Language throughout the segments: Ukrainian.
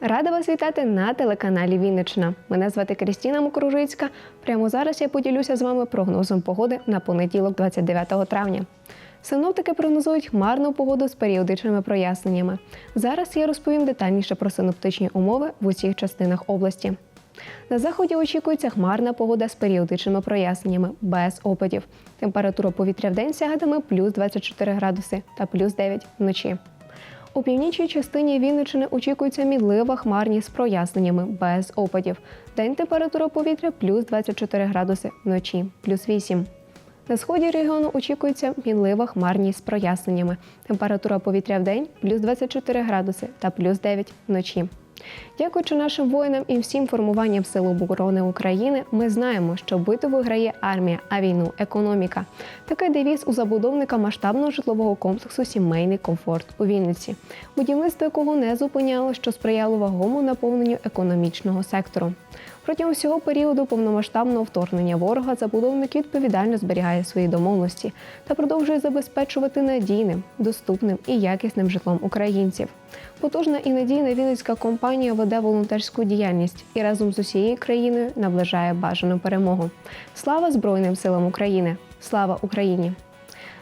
Рада вас вітати на телеканалі Вінниччина. Мене звати Крістіна Мокружицька. Прямо зараз я поділюся з вами прогнозом погоди на понеділок, 29 травня. Синоптики прогнозують хмарну погоду з періодичними проясненнями. Зараз я розповім детальніше про синоптичні умови в усіх частинах області. На заході очікується хмарна погода з періодичними проясненнями, без опадів. Температура повітря в день сягатиме плюс 24 градуси та плюс 9 вночі. У північній частині Вінниччини очікується мінлива хмарність з проясненнями без опадів. День температура повітря плюс 24 градуси, вночі плюс 8. На сході регіону очікується мінлива хмарність з проясненнями. Температура повітря в день плюс 24 градуси та плюс 9 вночі. Дякуючи нашим воїнам і всім формуванням Сил оборони України, ми знаємо, що битву виграє армія, а війну економіка. Такий девіз у забудовника масштабного житлового комплексу Сімейний комфорт у Вінниці, будівництво якого не зупиняло, що сприяло вагому наповненню економічного сектору. Протягом всього періоду повномасштабного вторгнення ворога забудовник відповідально зберігає свої домовленості та продовжує забезпечувати надійним, доступним і якісним житлом українців. Потужна і надійна вінницька компанія веде волонтерську діяльність і разом з усією країною наближає бажану перемогу. Слава Збройним силам України! Слава Україні!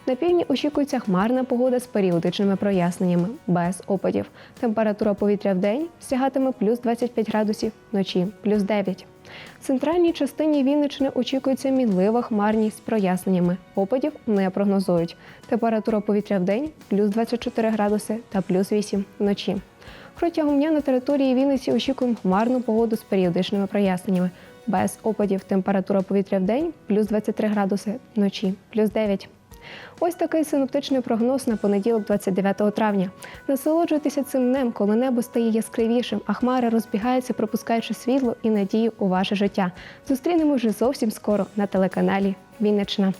На півдні очікується хмарна погода з періодичними проясненнями, без опадів. Температура повітря в день сягатиме плюс 25 градусів, вночі плюс 9. В центральній частині Вінниччини очікується мінлива хмарність з проясненнями. Опадів не прогнозують. Температура повітря в день плюс 24 градуси та плюс 8 вночі. Протягом дня на території Вінниці очікуємо хмарну погоду з періодичними проясненнями. Без опадів температура повітря в день плюс 23 градуси, вночі плюс 9. Ось такий синоптичний прогноз на понеділок, 29 травня. Насолоджуйтеся цим днем, коли небо стає яскравішим, а хмари розбігаються, пропускаючи світло і надію у ваше життя. Зустрінемо вже зовсім скоро на телеканалі Вінниччина.